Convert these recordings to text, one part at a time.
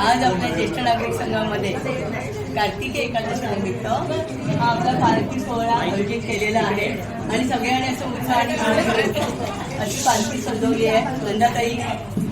आज आपल्या ज्येष्ठ नागरिक संघामध्ये कार्तिकी एकादशीनिमित्त हा आपला पालखी सोहळा आयोजित केलेला आहे. आणि सगळ्यांनी असं उत्साह अशी पालखी सजवली आहे. नंदाताई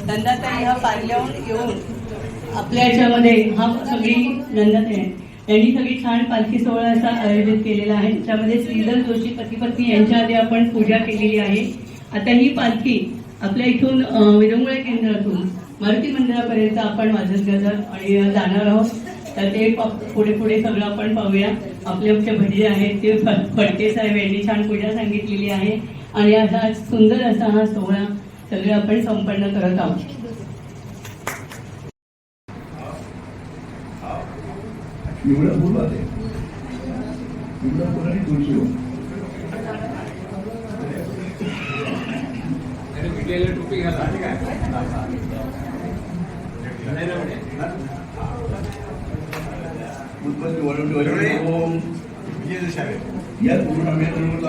नंदाताई हा पार्ल्याहून येऊन आपल्या याच्यामध्ये हा सगळी नंदाताई आहे. यांनी सगळी छान पालखी सोहळा असा आयोजित केलेला आहे. त्यामध्ये श्रीधर जोशी पती पत्नी यांच्या आधी आपण पूजा केलेली आहे. आता ही पालखी आपल्या इथून अं, विरंगुळे केंद्रातून मारुती मंदिरापर्यंत आपण वाजत आणि जाणार आहोत. तर ते पुढे पुढे सगळं आपण पाहूया. आपले आपले भजी आहेत ते फडके साहेब यांनी छान पूजा सांगितलेली आहे. आणि असा सुंदर असा हा सोहळा सगळे आपण संपन्न करत आहोत. निवडा बोलवा ते. निवडा बोला आणि तुळशी उत्पत्ती वळून वळून ओम या पूर्ण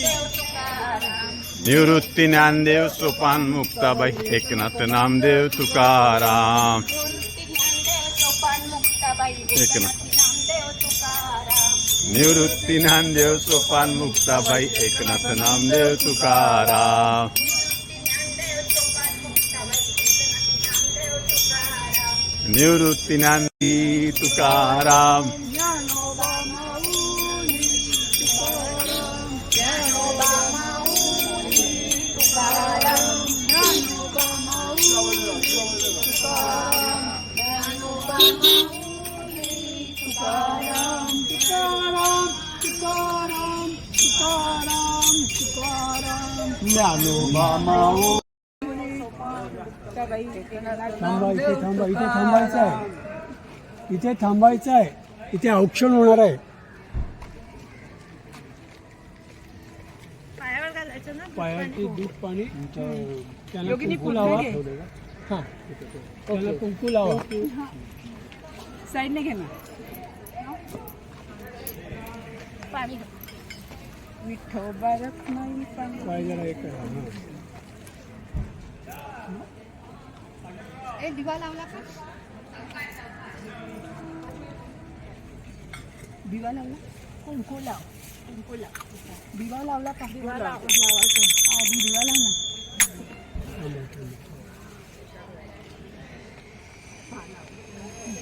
निवृत्ती ज्ञानदेव सोपान मुक्ताबाई एकनाथ नामदेव तुकाराम। एकनाथ। निवृत्ती ज्ञानदेव सोपान मुक्ताबाई एकनाथ नामदेव तुकाराम। निवृत्ती ज्ञानी तुकाराम। थांबा इथे थांबा इथे थांबायचं आहे इथे थांबायचं आहे इथे औक्षण होणार आहे पायावर घालायचं ना पायाची दूध पाणी त्याला कुंकू लावा हा. त्याला कुंकू लावा. साईडने घे ना. पाणी विठोबा रखमाई पाणी पाय जरा एक करा. हा. ए दिवा लावला का? दिवा लावला? कुंकू लाव. कुंकू लाव. दिवा लावला का? दिवा लावायचा. आधी दिवा लाव ना.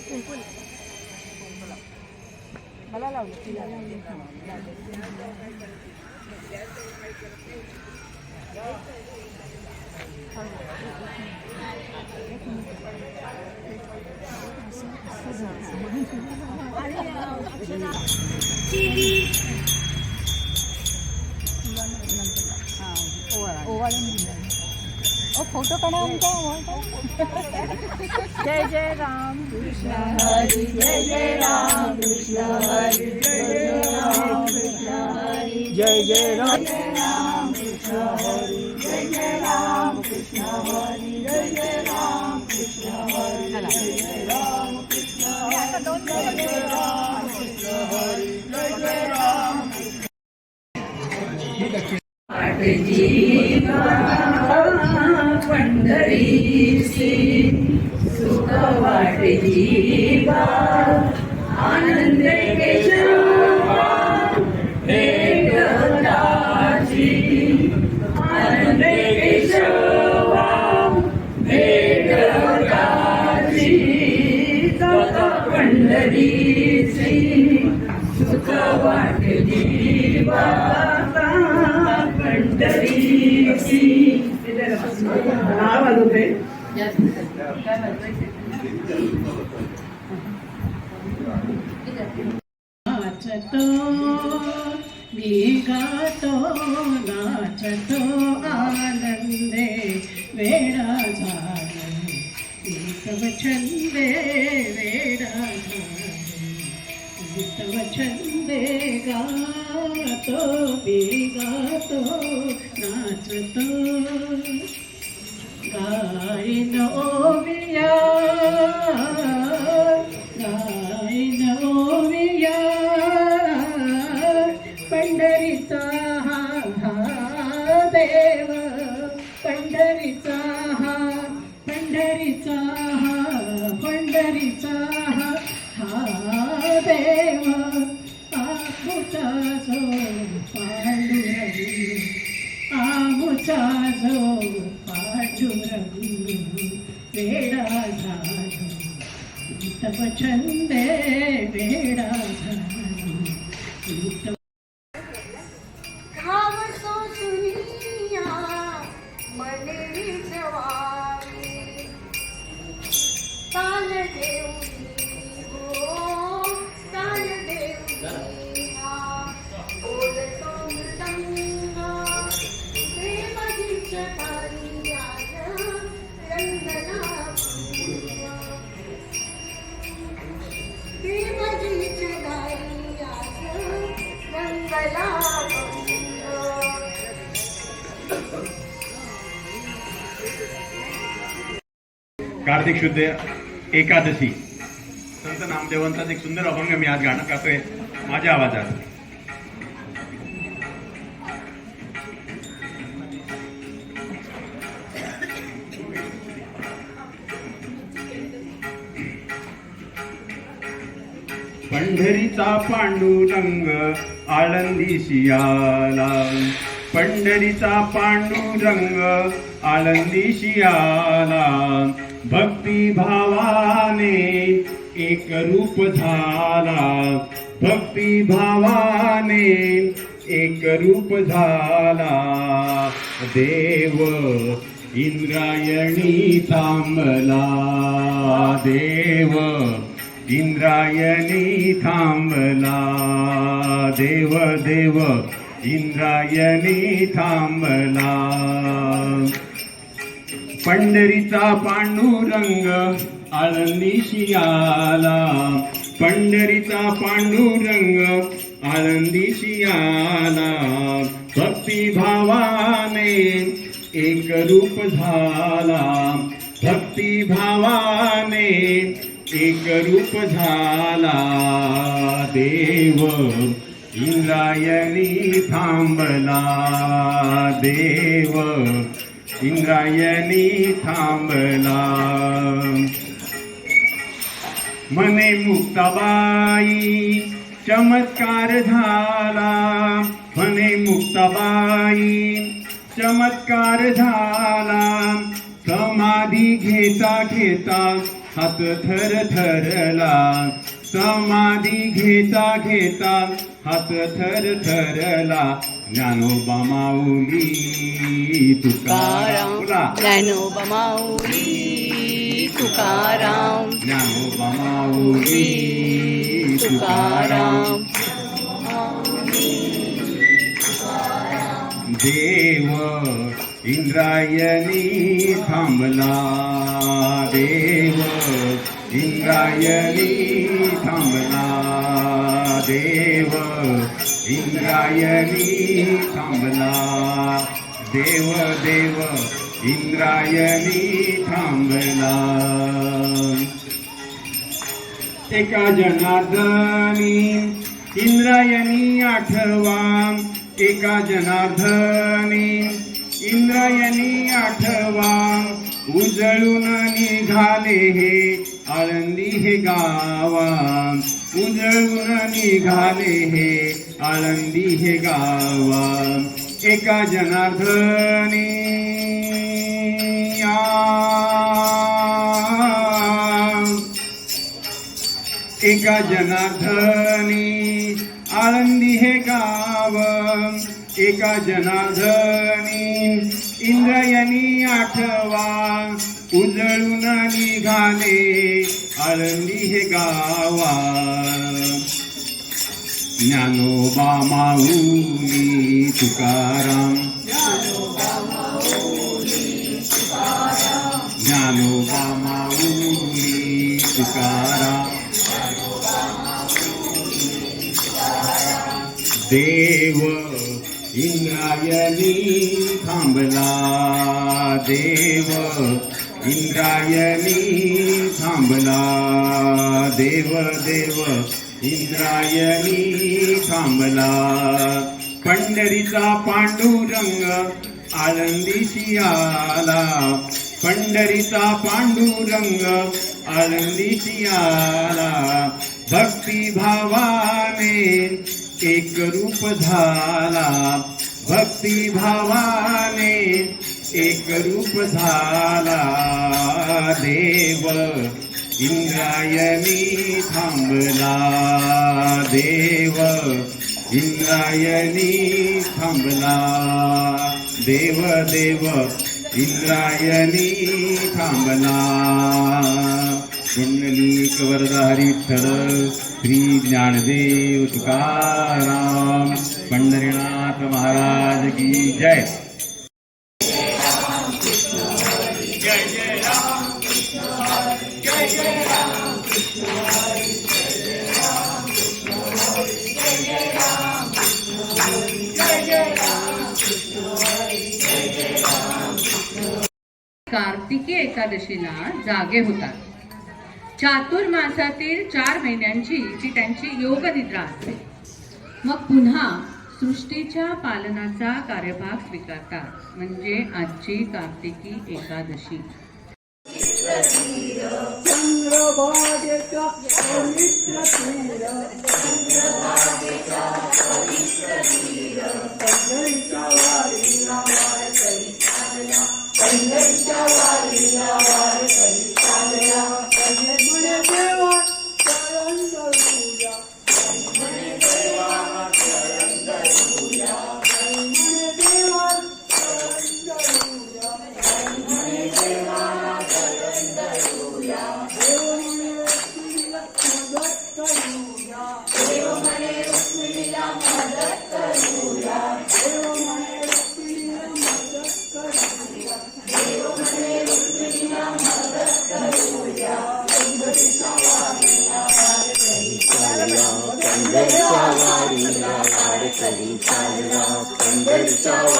कुंकू लाव. मला लावलं फोटो काढा आमचा. जय जय राम. कृष्ण हरी जय जय राम. कृष्ण हरी जय जय राम. कृष्ण हरी जय जय राम. जीवा पंढरीसी सुख वाट जीवा आनंद केशवा भेटताची आनंद केशवा भेटताची सुख पंढरीसी सुख वाट जीवा पंढरीसी आवाज होते नाचतो मी गातो नाचतो आनंदे वेडा झाला तव छंदे वेडा झाला तव छंदे गातो मी गातो नाचतो। गायन ओविया गायन ओविया पंढरीचा हा हा देव पंढरीचा பச்சந்தே कार्तिक शुद्ध एकादशी. संत नामदेवांचाच एक सुंदर अभंग मी आज गाणं करतोय माझ्या आवाजात. पंढरीचा पांडुरंग आळंदीशी आला. पंढरीचा पांडुरंग आळंदीशी आला. भक्ती भावाने एक रूप झाला. भक्ती भावाने एक रूप झाला. देव इंद्रायणी थांबला. देव इंद्रायणी थांबला. देव देव इंद्रायणी थांबला. पंढरीचा पांडुरंग आळंदीशी आला. पंढरीचा पांडुरंग आळंदीशी आला. भक्ती भावाने एक रूप झाला. भक्ती भावाने एक रूप झाला. देव इंद्रायणी थांबला देव. इंद्रायणी थांबला. मने मुक्ताबाई चमत्कार झाला. मने मुक्ताबाई चमत्कार झाला. समाधी घेता घेता हात थर थरला समाधी घेता घेता हात थर थरला ज्ञानोबा माऊली तुकाराम. ज्ञानोबा माऊली तुकाराम. ज्ञानोबा माऊली तुकाराम. देव इंद्रायणी थांबला. देव इंद्रायणी देव इंद्रायणी थांबला. देव देव इंद्रायणी थांबला. एका जनार्दनी इंद्रायणी आठवा. एका जनार्दनी इंद्रायणी आठवा. उजळून निघाले हे आळंदी हे गावा. उजळून निघाले हे आळंदी हे गावा. एका जनार्दनी एका जनार्दनी आळंदी हे गाव. एका जनाधनी इंद्रयनी आठवा उजळून निघाले आळंदी हे गावा. ज्ञानोबा माऊली तुकाराम. ज्ञानोबा माऊली तुकाराम. देव इंद्रायणी थांबला देव. इंद्रायणी थांबला देव देव. इंद्रायणी थांबला. पंढरीचा पांडुरंग आळंदीशी आला. पंढरीचा पांडुरंग आळंदीशी आला. भक्ती भावाने एक रूप झाला भक्ती भावाने एक रूप झाला देव इंद्रायणी थांबला देव इंद्रायणी थांबला देव देव इंद्रायणी थांबला. कुंडलिक कवरधारी विठ्ठल श्री ज्ञानदेव तुकाराम पंढरीनाथ महाराज की जय। कार्तिकी एकादशीला जागे होतात चातुर्मासातील चार महिन्यांची ती त्यांची योग निद्रा असते मग पुन्हा सृष्टीच्या पालनाचा कार्यभाग स्वीकारतात म्हणजे आजची कार्तिकी एकादशी Hallelujah. पंढरीच्या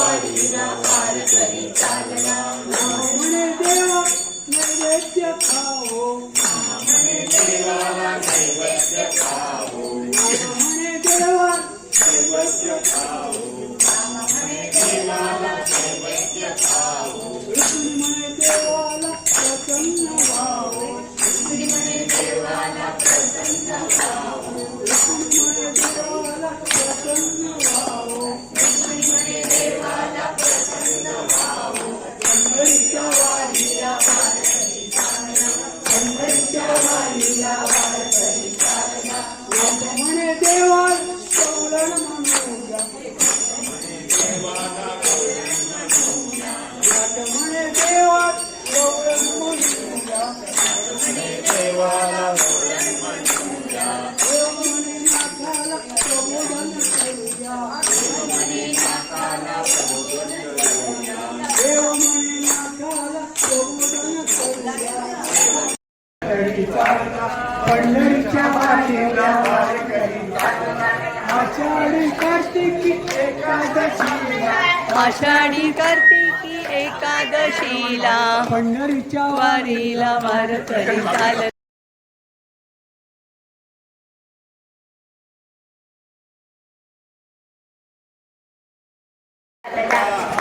पंढरीच्या वाटेला वार करी आषाढी कार्तिकी एकादशीला. आषाढी कार्तिकी एकादशीला. पंढरीच्या वारीला वार करी चाल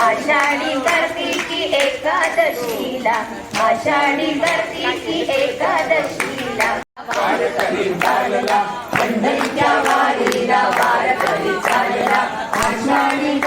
आषाढी कार्तिकी एकादशीला. आषाढी कार्तिकी वारकरी चालला. पंढरीच्या वारीला वारकरी चालला. आषाढी